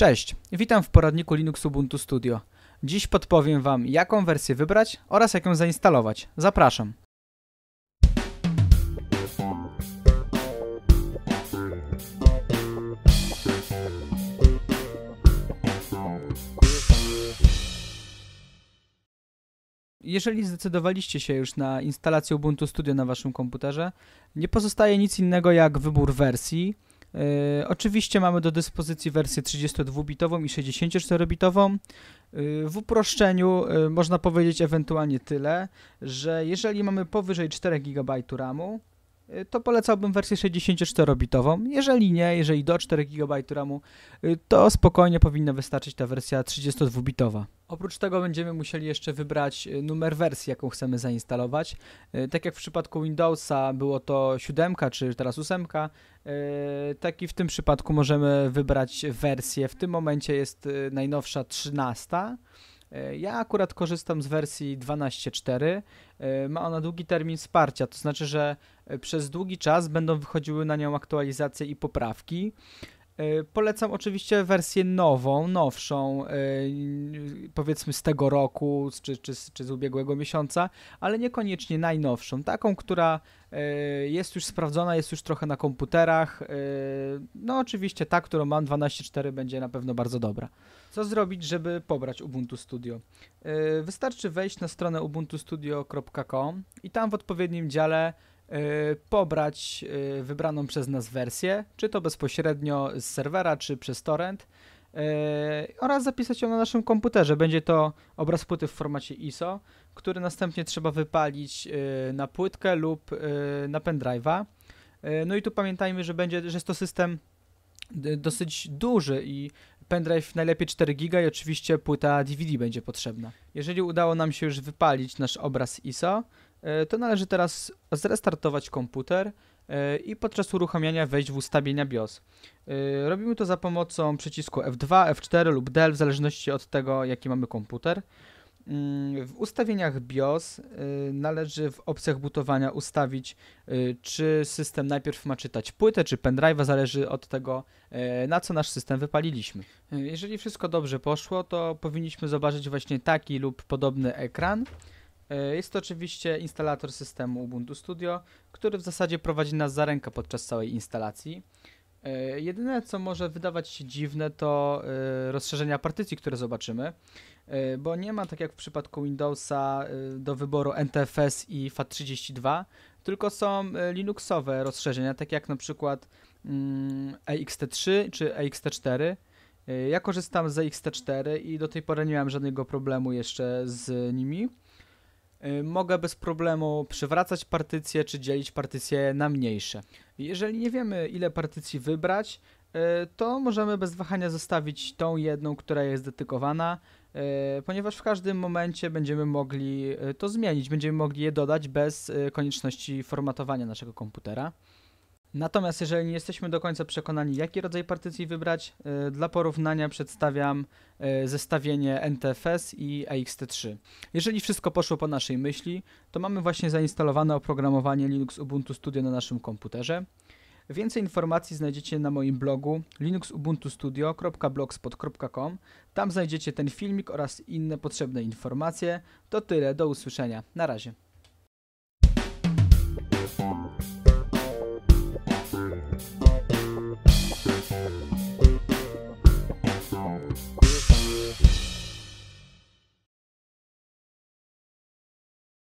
Cześć, witam w poradniku Linux Ubuntu Studio. Dziś podpowiem Wam, jaką wersję wybrać oraz jak ją zainstalować. Zapraszam. Jeżeli zdecydowaliście się już na instalację Ubuntu Studio na Waszym komputerze, nie pozostaje nic innego jak wybór wersji, E, oczywiście mamy do dyspozycji wersję 32-bitową i 64-bitową. E, w uproszczeniu e, można powiedzieć ewentualnie tyle, że jeżeli mamy powyżej 4 GB RAMu, to polecałbym wersję 64-bitową. Jeżeli nie, jeżeli do 4 GB RAMu, to spokojnie powinna wystarczyć ta wersja 32-bitowa. Oprócz tego będziemy musieli jeszcze wybrać numer wersji, jaką chcemy zainstalować. Tak jak w przypadku Windowsa było to 7 czy teraz 8, tak i w tym przypadku możemy wybrać wersję. W tym momencie jest najnowsza 13. E, ja akurat korzystam z wersji 12.4. E, ma ona długi termin wsparcia, to znaczy, że przez długi czas będą wychodziły na nią aktualizacje i poprawki. Polecam oczywiście wersję nową, nowszą, powiedzmy z tego roku czy, czy, czy z ubiegłego miesiąca, ale niekoniecznie najnowszą, taką, która jest już sprawdzona, jest już trochę na komputerach. No oczywiście ta, którą mam 12.4 będzie na pewno bardzo dobra. Co zrobić, żeby pobrać Ubuntu Studio? Yy, wystarczy wejść na stronę ubuntustudio.com i tam w odpowiednim dziale pobrać wybraną przez nas wersję, czy to bezpośrednio z serwera, czy przez torrent oraz zapisać ją na naszym komputerze. Będzie to obraz płyty w formacie ISO, który następnie trzeba wypalić na płytkę lub na pendrive'a. No i tu pamiętajmy, że będzie, że jest to system dosyć duży i pendrive najlepiej 4 GB i oczywiście płyta DVD będzie potrzebna. Jeżeli udało nam się już wypalić nasz obraz ISO, to należy teraz zrestartować komputer i podczas uruchamiania wejść w ustawienia BIOS. E, robimy to za pomocą przycisku F2, F4 lub Del w zależności od tego jaki mamy komputer. Mm, w ustawieniach BIOS y, należy w opcjach butowania ustawić, czy system najpierw ma czytać płytę, czy pendrive'a, zależy od tego, na co nasz system wypaliliśmy. Jeżeli wszystko dobrze poszło, to powinniśmy zobaczyć właśnie taki lub podobny ekran. Jest to oczywiście instalator systemu Ubuntu Studio, który w zasadzie prowadzi nas za rękę podczas całej instalacji. E, jedyne, co może wydawać się dziwne, to e, rozszerzenia partycji, które zobaczymy, e, bo nie ma, tak jak w przypadku Windowsa, do wyboru NTFS i FAT32, tylko są Linuxowe rozszerzenia, tak jak na przykład mm, EXT3 czy EXT4. Ja korzystam z EXT4 i do tej pory nie miałem żadnego problemu jeszcze z nimi. Y, mogę bez problemu przywracać partycje czy dzielić partycje na mniejsze. Jeżeli nie wiemy ile partycji wybrać, y, to możemy bez wahania zostawić tą jedną, która jest dedykowana, y, ponieważ w każdym momencie będziemy mogli to zmienić, będziemy mogli je dodać bez konieczności formatowania naszego komputera. Natomiast jeżeli nie jesteśmy do końca przekonani, jaki rodzaj partycji wybrać, y, dla porównania przedstawiam y, zestawienie NTFS i EXT3. Jeżeli wszystko poszło po naszej myśli, to mamy właśnie zainstalowane oprogramowanie Linux Ubuntu Studio na naszym komputerze. Więcej informacji znajdziecie na moim blogu linuxubuntustudio.blogspot.com. Tam znajdziecie ten filmik oraz inne potrzebne informacje. To tyle, do usłyszenia. Na razie.